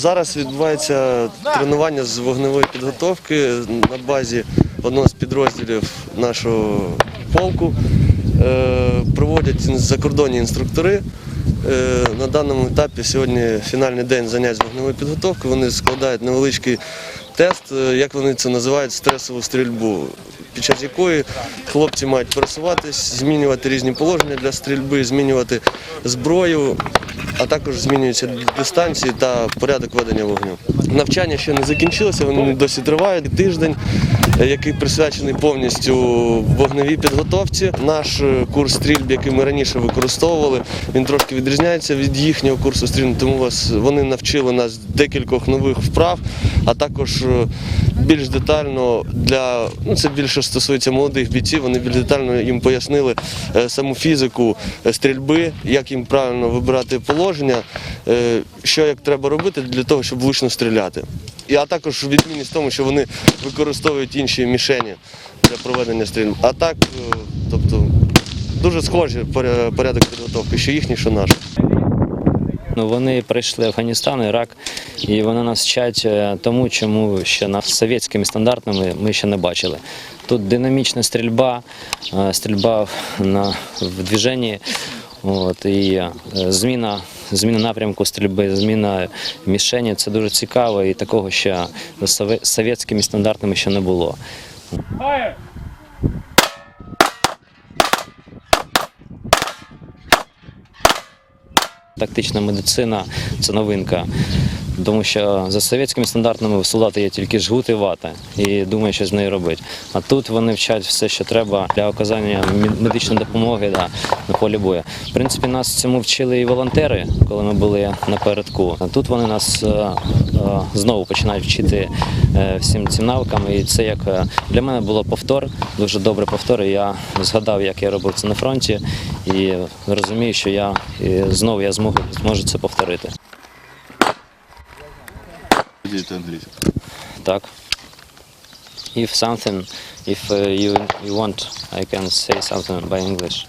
Зараз відбувається тренування з вогневої підготовки на базі одного з підрозділів нашого полку. Е, Проводять закордонні інструктори. Е, На даному етапі сьогодні фінальний день занять з вогневої підготовки. Вони складають невеличкий тест, е, як вони це називають, стресову стрільбу, під час якої хлопці мають пересуватись, змінювати різні положення для стрільби, змінювати зброю, а також змінюються дистанції та порядок ведення вогню. Навчання ще не закінчилося, вони досі тривають. Тиждень, е, який присвячений повністю вогневій підготовці. Наш е, курс стрільб, який ми раніше використовували, він трошки відрізняється від їхнього курсу стрільб, тому вони навчили нас декількох нових вправ, а також більш детально для ну це більше стосується молодих бійців. Вони більш детально їм пояснили е, саму фізику е, стрільби, як їм правильно вибирати положення, е, що як треба робити для того, щоб влучно стріляти. І а також відмінність в тому, що вони використовують інші мішені для проведення стрільб. А так, тобто, дуже схожі порядок підготовки, що їхній, що наш. Вони прийшли Афганістан, Ірак, і вони нас вчать е, тому, чому ще на совєтськими стандартами ми ще не бачили. Тут динамічна стрільба, е, стрільба на, в движенні, от, і е, зміна, зміна напрямку стрільби, зміна мішені це дуже цікаво, і такого ще з совєтськими стандартами ще не було. Тактична медицина це новинка. Тому що за совєтськими стандартами в солдати є тільки жгут і вата, і думає, що з нею робити. А тут вони вчать все, що треба для оказання медичної допомоги да, на полі бою. В принципі, нас цьому вчили і волонтери, коли ми були напередку. Тут вони нас е, е, знову починають вчити е, всім цим навикам. І це як для мене було повтор, дуже добре повтор. І я згадав, як я робив це на фронті, і розумію, що я знову я зможу, зможу це повторити. Так. If something, if uh, you you want, I can say something by English.